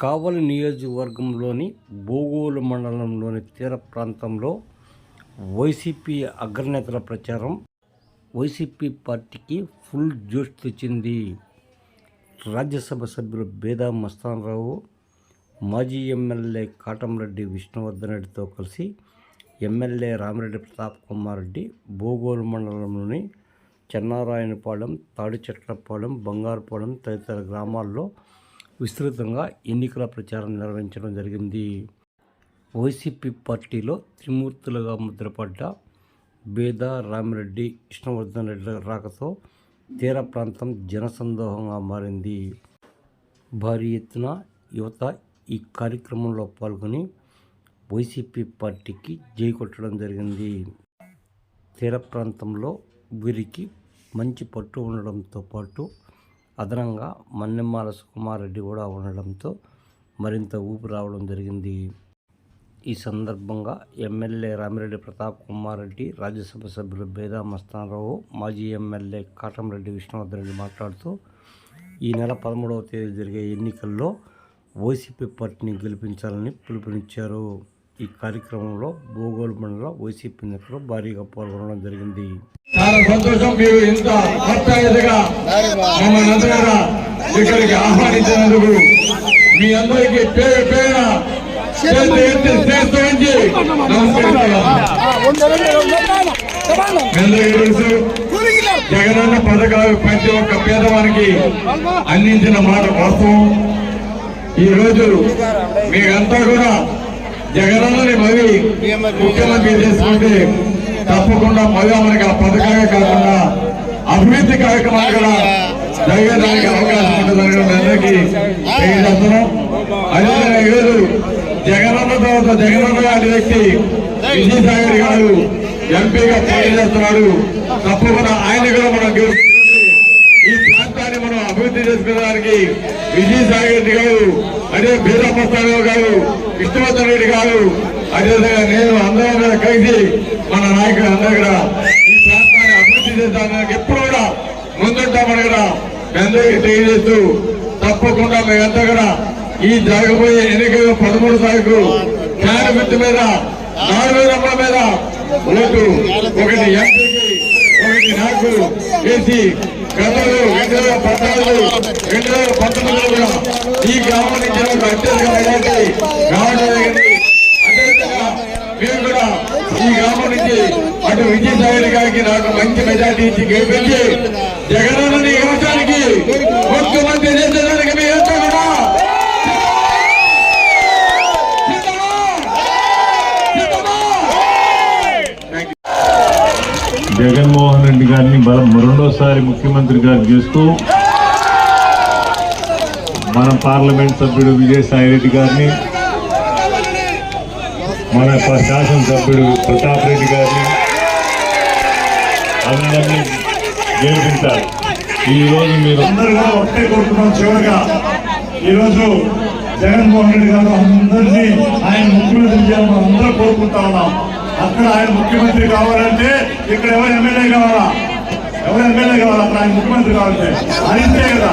కావలి నియోజకవర్గంలోని బోగోలు మండలంలోని తీర ప్రాంతంలో వైసీపీ అగ్రనేతల ప్రచారం వైసీపీ పార్టీకి ఫుల్ జోష్ తెచ్చింది. రాజ్యసభ సభ్యులు బేదా మస్తానరావు మాజీ ఎమ్మెల్యే కాటంరెడ్డి విష్ణువర్ధన్ రెడ్డితో కలిసి ఎమ్మెల్యే రామిరెడ్డి ప్రతాప్ కుమార్ రెడ్డి బోగోలు మండలంలోని చెన్నారాయణపాలెం తాడిచెట్లపాలెం బంగారుపాలెం తదితర గ్రామాల్లో విస్తృతంగా ఎన్నికల ప్రచారం నిర్వహించడం జరిగింది. వైసీపీ పార్టీలో త్రిమూర్తులుగా ముద్రపడ్డ బేద రామిరెడ్డి విష్ణువర్ధన్ రెడ్డి రాకతో తీర ప్రాంతం జనసందోహంగా మారింది. భారీ ఎత్తున యువత ఈ కార్యక్రమంలో పాల్గొని వైసీపీ పార్టీకి జై కొట్టడం జరిగింది. తీర ప్రాంతంలో వీరికి మంచి పట్టు ఉండడంతో పాటు అదనంగా మన్నెమ్మాల సుకుమారెడ్డి కూడా ఉండడంతో మరింత ఊపు రావడం జరిగింది. ఈ సందర్భంగా ఎమ్మెల్యే రామిరెడ్డి ప్రతాప్ కుమార్ రెడ్డి రాజ్యసభ సభ్యులు బేదా మస్తానరావు మాజీ ఎమ్మెల్యే కాటంరెడ్డి విష్ణువర్ధన్ రెడ్డి మాట్లాడుతూ ఈ నెల పదమూడవ తేదీ జరిగే ఎన్నికల్లో వైసీపీ పార్టీని గెలిపించాలని పిలుపునిచ్చారు. ఈ కార్యక్రమంలో భూగోళ మండల వైసీపీ నేతలు భారీగా పాల్గొనడం జరిగింది. చాలా సంతోషం మీరు ఇంత ఆప్యాయతగా మమ్మల్ని అందరూ ఇక్కడికి ఆహ్వానించినందుకు మీ అందరికీ పేరు పేర జగనన్న పథకాలు ప్రతి ఒక్క పేదవానికి అందించిన మాట వాస్తవం. ఈ రోజు మీరంతా కూడా జగనన్నని మరి ముఖ్యమంత్రి చేసుకుంటే తప్పకుండా మళ్ళా మనకి ఆ పథకాలే కాకుండా అభివృద్ధి కార్యక్రమాలు కూడా జరగడానికి అవకాశం ఉంటుందని మీ అందరికీ తెలియజేస్తున్నాం. అదేవిధంగా ఈరోజు జగనన్న తర్వాత జగనన్న గారి వ్యక్తి విజయసాగర్ గారు ఎంపీగా పోటీ తప్పకుండా ఆయన కూడా మనం గెలుచుకుంటే. మనం అభివృద్ధి చేసుకోవడానికి విజయసాయి రెడ్డి గారు అదే బీరప్పస్థానరావు గారు విష్ణువర్ధన్ రెడ్డి గారు అదేవిధంగా నేను అందరం కలిసి మన నాయకులు అందరూ కూడా ఈ ప్రాంతాన్ని అభివృద్ధి చేసడానికి ఎప్పుడు కూడా ముందుంటామని కూడా మీ అందరికీ తెలియజేస్తూ తప్పకుండా మేమంతా కూడా ఈ జరగబోయే ఎన్నికలు పదమూడు తారీఖు ఫ్యాన్ గుర్తు మీద నాలుగు రంగుల మీద ఓటు ఒకటి ఎంపీకి ఒకటి నాకు వేసి గతంలో రెండు రెండు వేల పంతొమ్మిదిలో కూడా ఈ గ్రామానికి నుంచి అత్యధిక మెజార్టీ రావడం జరిగింది మీరు కూడా ఈ గ్రామం నుంచి అటు విజయసాయి గారికి నాకు మంచి మెజార్టీ ఇచ్చి గెలిపించి జగనన్న యువతానికి ముఖ్యమంత్రి చేసేదానికి మీ కూడా జగన్మోహన్ రెడ్డి గారిని బలం రెండోసారి ముఖ్యమంత్రి గారు చేస్తూ మన పార్లమెంట్ సభ్యుడు విజయసాయి రెడ్డి గారిని మన శాసనసభ్యుడు ప్రతాప్ రెడ్డి గారిని అందరినీ గెలిపించాలి. ఈ రోజు మీరు అందరూ కూడా ఒకటే కోరుకున్నాం చివరిగా. ఈరోజు జగన్మోహన్ రెడ్డి గారు అందరినీ ఆయన ముఖ్యమంత్రి చేయాలని మనం అందరూ కోరుకుంటా ఉన్నాం. అక్కడ ఆయన ముఖ్యమంత్రి కావాలంటే ఇక్కడ ఎవరు ఎమ్మెల్యే కావాలా? ఎవరు ఎమ్మెల్యే కావాలా? అక్కడ ఆయన ముఖ్యమంత్రి కావాలంటే. అయిందే కదా.